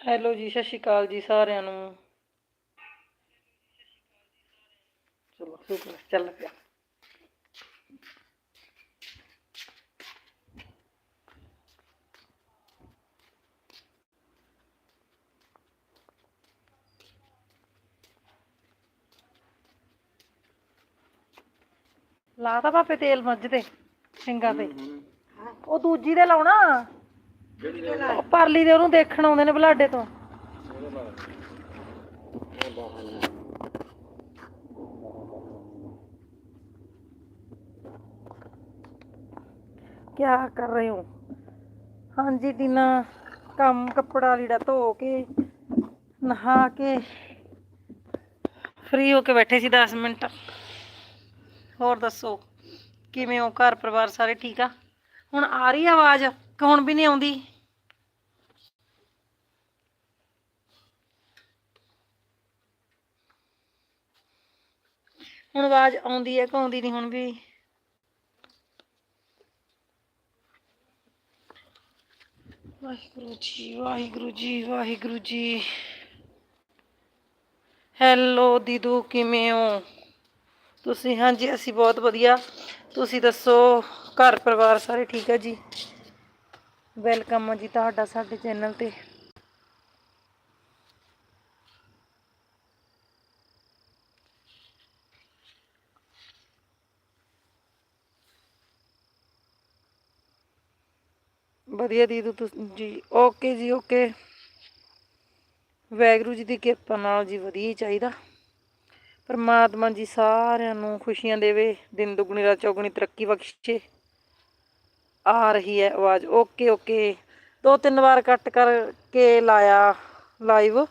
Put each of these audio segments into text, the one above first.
Hello ਜੀ ਸਤਿ ਸ਼੍ਰੀ ਅਕਾਲ ਜੀ ਸਾਰਿਆਂ ਨੂੰ। ਚਲੋ ਸ਼ੁਕਰ ਹੈ, ਚੱਲ ਪਿਆ। ਲਾਤਾ ਪਾਪੇ ਤੇਲ ਮੱਝ ਤੇ ਸਿੰਘਾਂ ਤੇ। ਉਹ ਦੂਜੀ ਦੇ ਲਾਉਣਾ। ਪਰਲੀ ਦੇ ਉਹਨੂੰ ਦੇਖਣ ਆਉਂਦੇ ਨੇ ਬਲਾਡੇ ਤੋਂ। ਕੀ ਕਰ ਰਹੇ ਹੋ? ਹਾਂਜੀ ਦਿਨਾ ਕੰਮ ਕੱਪੜਾ ਲੀੜਾ ਧੋ ਕੇ ਨਹਾ ਕੇ ਫ੍ਰੀ ਹੋ ਕੇ ਬੈਠੇ ਸੀ 10 ਮਿੰਟ। ਹੋਰ ਦੱਸੋ ਕਿਵੇਂ ਹੋ? ਘਰ ਪਰਿਵਾਰ ਸਾਰੇ ਠੀਕ ਆ? ਹੁਣ ਆ ਰਹੀ ਆਵਾਜ਼ ਕੌਣ ਵੀ ਨਹੀਂ ਆਉਂਦੀ? ਹੁਣ ਆਵਾਜ਼ ਆਉਂਦੀ ਹੈ ਕਿ ਆਉਂਦੀ ਨਹੀਂ ਹੁਣ ਵੀ? ਵਾਹਿਗੁਰੂ ਜੀ ਵਾਹਿਗੁਰੂ ਜੀ ਵਾਹਿਗੁਰੂ ਜੀ। ਹੈਲੋ ਦੀਦੂ, ਕਿਵੇਂ ਹੋ? ਤੁਸੀਂ, ਹਾਂਜੀ, ਅਸੀਂ ਬਹੁਤ ਵਧੀਆ। ਤੁਸੀਂ ਦੱਸੋ ਘਰ ਪਰਿਵਾਰ ਸਾਰੇ ਠੀਕ ਹੈ ਜੀ? ਵੈਲਕਮ ਜੀ ਤੁਹਾਡਾ ਸਾਡੇ ਚੈਨਲ ਤੇ। ਵਧੀਆ ਦੀਦੀ ਤੁਸੀਂ, ਜੀ, ਓਕੇ ਜੀ, ਓਕੇ। ਵੈਗਰੂ ਜੀ ਦੀ ਕਿਰਪਾ ਨਾਲ ਜੀ ਵਧੀਆ ਹੀ ਚਾਹੀਦਾ। ਪਰਮਾਤਮਾ ਜੀ ਸਾਰਿਆਂ ਨੂੰ ਖੁਸ਼ੀਆਂ ਦੇਵੇ, ਦਿਨ ਦੁਗਣੀ ਰਾਤ ਚੌਗਣੀ ਤਰੱਕੀ ਬਖਸ਼ੇ। ਆ ਰਹੀ ਹੈ ਆਵਾਜ਼, ਓਕੇ ਓਕੇ। ਦੋ ਤਿੰਨ ਵਾਰ ਕੱਟ ਕਰਕੇ ਲਾਇਆ ਲਾਈਵ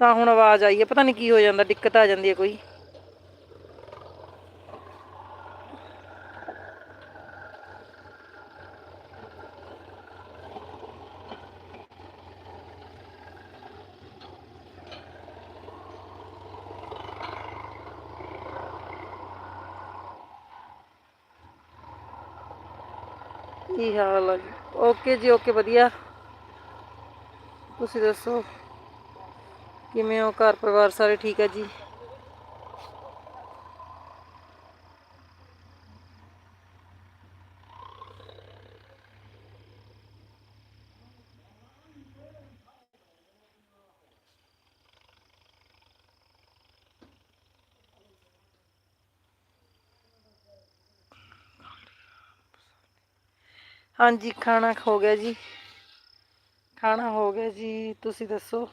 ਤਾਂ ਹੁਣ ਆਵਾਜ਼ ਆਈ ਹੈ, ਪਤਾ ਨਹੀਂ ਕੀ ਹੋ ਜਾਂਦਾ, ਦਿੱਕਤ ਆ ਜਾਂਦੀ ਹੈ ਕੋਈ। ਕੀ ਹਾਲ ਹੈ ਜੀ? ਓਕੇ ਜੀ ਓਕੇ ਵਧੀਆ। ਤੁਸੀਂ ਦੱਸੋ? ਕਿਵੇਂ ਹੋ? ਘਰ ਪਰਿਵਾਰ ਸਾਰੇ ਠੀਕ ਹੈ ਜੀ? ਹਾਂਜੀ, ਖਾਣਾ ਹੋ ਗਿਆ ਜੀ। ਖਾਣਾ ਹੋ ਗਿਆ ਜੀ, ਤੁਸੀਂ ਦੱਸੋ?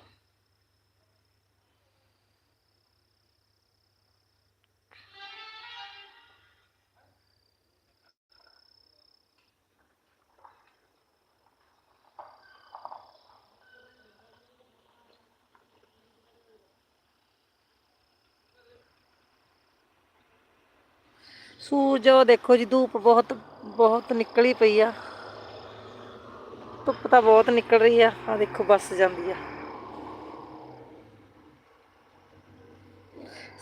ਸੂਰਜ, ਉਹ ਦੇਖੋ ਜੀ, ਧੂਪ ਬਹੁਤ ਬਹੁਤ ਨਿਕਲੀ ਪਈ ਆ। ਤਾਂ ਬਹੁਤ ਨਿਕਲ ਰਹੀ ਆ। ਆ ਦੇਖੋ, ਬੱਸ ਜਾਂਦੀ ਆ।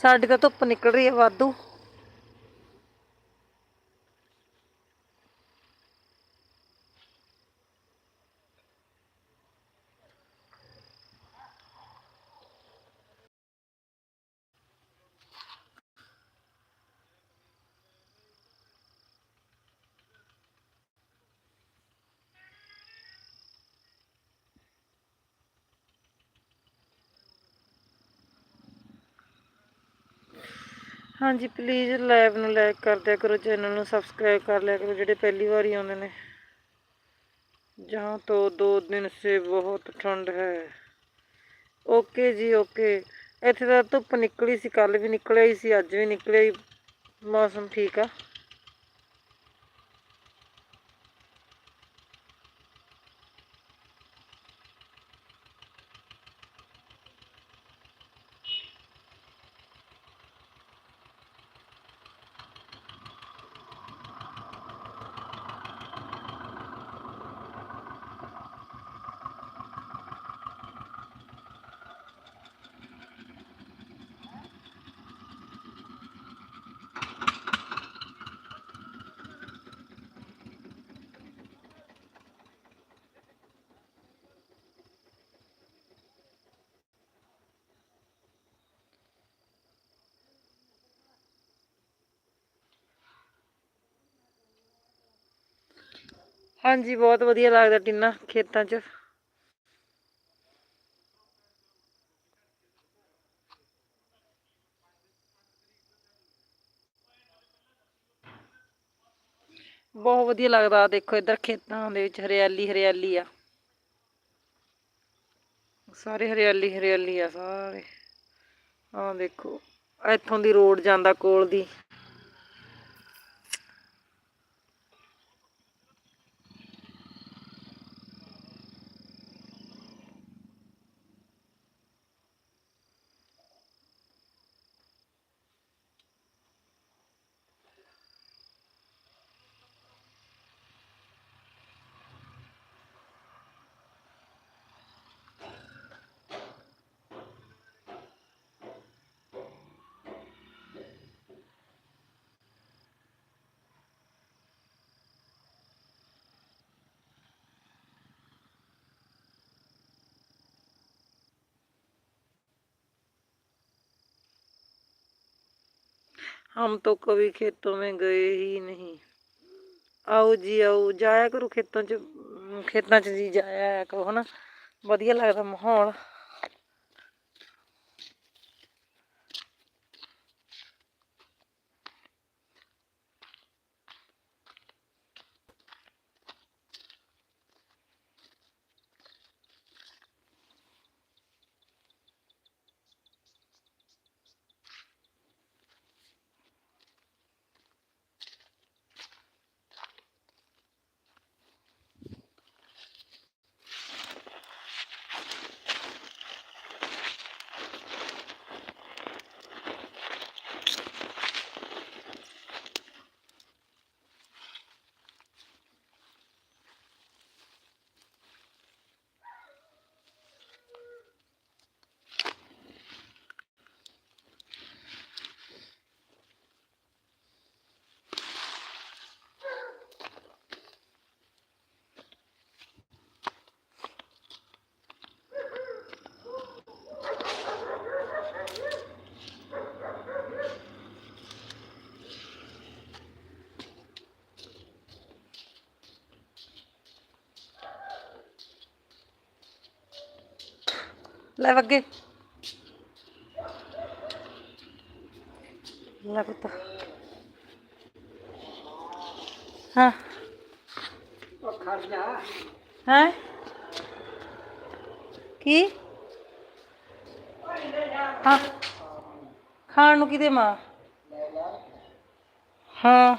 ਸਾਡੀ ਤਾਂ ਧੁੱਪ ਨਿਕਲ ਰਹੀ ਆ ਵਾਧੂ। ਹਾਂਜੀ ਪਲੀਜ਼ ਲਾਈਵ ਨੂੰ ਲਾਈਕ ਕਰ ਦਿਆ ਕਰੋ ਚੈਨਲ ਨੂੰ ਸਬਸਕ੍ਰਾਈਬ ਕਰ ਲਿਆ ਕਰੋ, ਜਿਹੜੇ ਪਹਿਲੀ ਵਾਰੀ ਆਉਂਦੇ ਨੇ। ਜਹਾਂ ਤੋਂ ਦੋ ਦਿਨ ਸੇ ਬਹੁਤ ਠੰਡ ਹੈ। ਓਕੇ ਜੀ ਓਕੇ ਇੱਥੇ ਤਾਂ ਧੁੱਪ ਨਿਕਲੀ ਸੀ ਕੱਲ ਵੀ ਨਿਕਲਿਆ ਹੀ ਸੀ, ਅੱਜ ਵੀ ਨਿਕਲਿਆ ਹੀ। ਮੌਸਮ ਠੀਕ ਆ। ਹਾਂਜੀ, ਬਹੁਤ ਵਧੀਆ ਲੱਗਦਾ ਟਿੰਨਾ ਖੇਤਾਂ 'ਚ। ਬਹੁਤ ਵਧੀਆ ਲੱਗਦਾ ਦੇਖੋ ਇੱਧਰ ਖੇਤਾਂ ਦੇ ਵਿੱਚ ਹਰਿਆਲੀ ਹਰਿਆਲੀ ਆ। ਸਾਰੇ ਹਰਿਆਲੀ ਹਰਿਆਲੀ ਆ ਸਾਰੇ। ਆਹ ਦੇਖੋ, ਇੱਥੋਂ ਦੀ ਰੋਡ ਜਾਂਦਾ ਕੋਲ ਦੀ। हम तो कभी खेतों में गए ही नहीं ਆਓ ਜੀ ਆਓ ਜਾਇਆ ਕਰੋ ਖੇਤਾਂ 'ਚ ਅਮ, ਖੇਤਾਂ 'ਚ ਜੀ ਜਾਇਆ ਆਇਆ ਕਰੋ ਹਨਾ ਵਧੀਆ ਲੱਗਦਾ ਮਾਹੌਲ ਲੈ ਵੱਗੇ। ਲੈ ਪੁੱਤ। ਹਾਂ। ਉਹ ਖੜ ਜਾ। ਹੈ? ਕੀ? ਹਾਂ। ਖਾਣ ਨੂੰ ਕੀ ਦੇਵਾਂ ਹਾਂ।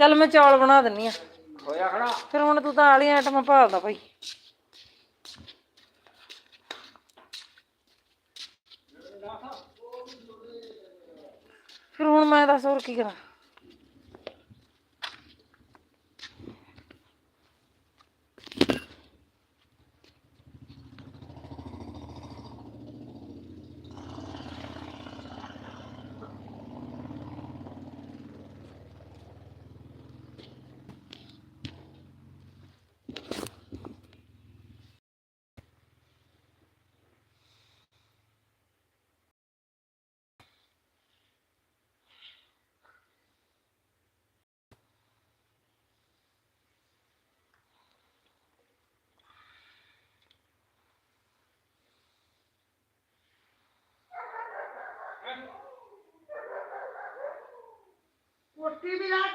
ਚੱਲ ਮੈਂ ਚੌਲ ਬਣਾ ਦਿੰਨੀ ਆ। ਹੋਇਆ ਖੜਾ। ਫਿਰ ਹੁਣ ਤੂੰ ਤਾਂ ਆਲੀਆਂ ਆਈਟਮਾਂ ਭਾਲਦਾ ਭਾਈ। ਫਿਰ ਹੁਣ ਮੈਂ ਦੱਸ ਹੋਰ ਕੀ ਕਰਾਂ?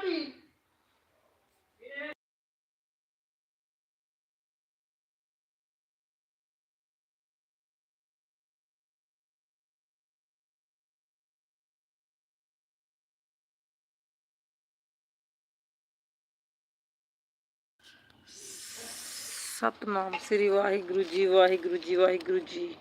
ਕੋਟੀ ਵੀ ਲਾਤੀ ਸਤਨਾਮ ਸ੍ਰੀ ਵਾਹਿਗੁਰੂ ਜੀ ਵਾਹਿਗੁਰੂ ਜੀ ਵਾਹਿਗੁਰੂ ਜੀ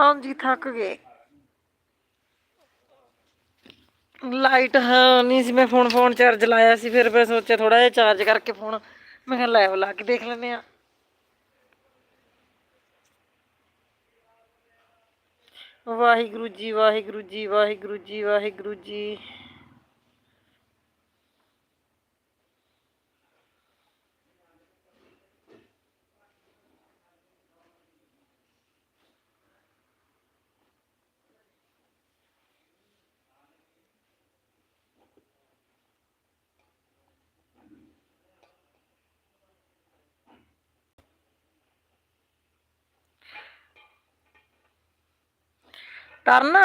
ਹਾਂਜੀ, ਥੱਕ ਗਏ। ਲਾਈਟ ਹਾਂ ਨਹੀਂ ਸੀ, ਮੈਂ ਫੋਨ ਫੋਨ ਚਾਰਜ ਲਾਇਆ ਸੀ, ਫਿਰ ਮੈਂ ਸੋਚਿਆ ਥੋੜਾ ਜਿਹਾ ਚਾਰਜ ਕਰਕੇ ਫੋਨ। ਮੈਂ ਕਿਹਾ ਲੈ ਲਾ ਕੇ ਦੇਖ ਲੈਂਦੇ ਆ ਵਾਹਿਗੁਰੂ ਜੀ ਵਾਹਿਗੁਰੂ ਜੀ ਵਾਹਿਗੁਰੂ ਜੀ ਵਾਹਿਗੁਰੂ ਜੀ। ਟਰਨ